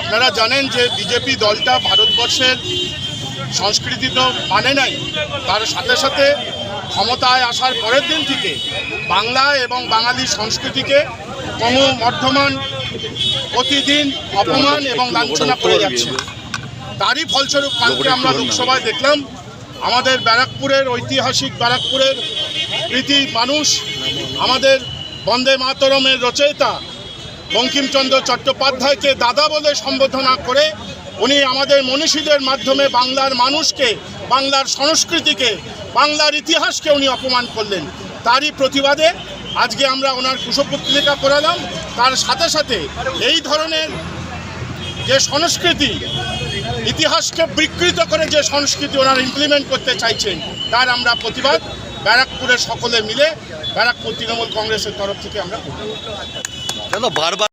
আপনারা জানেন যে বিজেপি দলটা ভারতবর্ষের সংস্কৃতি তো মানে নাই। তার সাথে সাথে ক্ষমতায় আসার পরের দিন থেকে বাংলা এবং বাঙালি সংস্কৃতিকে ক্রমবর্ধমান প্রতিদিন অপমান এবং লাঞ্ছনা করে যাচ্ছে। তারই ফলস্বরূপ কালকে আমরা লোকসভায় দেখলাম, আমাদের ব্যারাকপুরের ঐতিহাসিক ব্যারাকপুরের প্রীতি মানুষ, আমাদের বন্দে মাতরমের রচয়িতা বঙ্কিমচন্দ্র চট্টোপাধ্যায়কে দাদা বলে সম্বোধনা করে উনি আমাদের মনীষীদের মাধ্যমে বাংলার মানুষকে, বাংলার সংস্কৃতিকে, বাংলার ইতিহাসকে উনি অপমান করলেন। তারই প্রতিবাদে আজকে আমরা ওনার কুশপুত্রিকা করালাম। তার সাথে সাথে এই ধরনের যে সংস্কৃতি, ইতিহাসকে বিকৃত করে যে সংস্কৃতি ওনারা ইমপ্লিমেন্ট করতে চাইছেন, তার আমরা প্রতিবাদ ব্যারাকপুরের সকলে মিলে ব্যারাকপুর তৃণমূল কংগ্রেসের তরফ থেকে আমরা বারবার